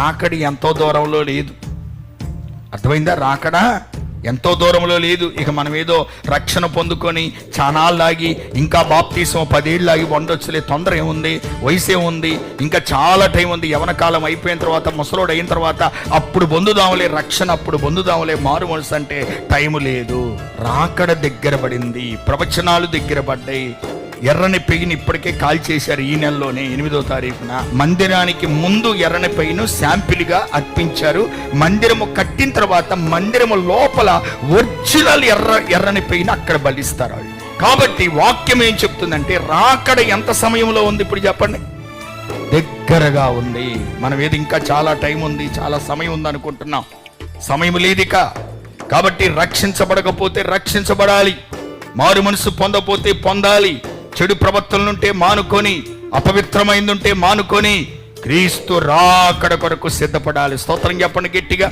రాకడి ఎంతో దూరంలో లేదు. అర్థమైందా? రాకడా ఎంతో దూరంలో లేదు. ఇక మనం ఏదో రక్షణ పొందుకొని చానాళ్ళాగి ఇంకా బాప్తీసం పదేళ్ళాగి వండొచ్చులే. తొందర ఏముంది? వయసు ఏముంది? ఇంకా చాలా టైం ఉంది. యవన కాలం అయిపోయిన తర్వాత ముసలోడు అయిన తర్వాత అప్పుడు పొందుదాములే రక్షణ అప్పుడు పొందుదాములే మారు మనసు అంటే టైం లేదు. రాకడ దగ్గర పడింది. ప్రవచనాలు దగ్గర పడ్డాయి. ఎర్రని పెయిన్ ఇప్పటికే కాల్ చేశారు ఈ నెలలోనే ఎనిమిదో తారీఖున. మందిరానికి ముందు ఎర్రని పెయిన్ శాంపిల్గా అర్పించారు. మందిరము కట్టిన తర్వాత మందిరము లోపల ఒరిజినల్ ఎర్ర ఎర్రని పెయిన్ అక్కడ బలిస్తారు వాళ్ళు. కాబట్టి వాక్యం ఏం చెప్తుందంటే రాకడ ఎంత సమయంలో ఉంది ఇప్పుడు చెప్పండి? దగ్గరగా ఉంది. మనం ఏది ఇంకా చాలా టైం ఉంది చాలా సమయం ఉంది అనుకుంటున్నాం. సమయం లేదిక. కాబట్టి రక్షించబడకపోతే రక్షించబడాలి. మారు మనసు పొందపోతే పొందాలి. చెడు ప్రవర్తనలుంటే మానుకొని అపవిత్రమైందుంటే మానుకొని క్రీస్తు రాకడ కొరకు సిద్ధపడాలి. స్తోత్రం చెప్పండి గట్టిగా.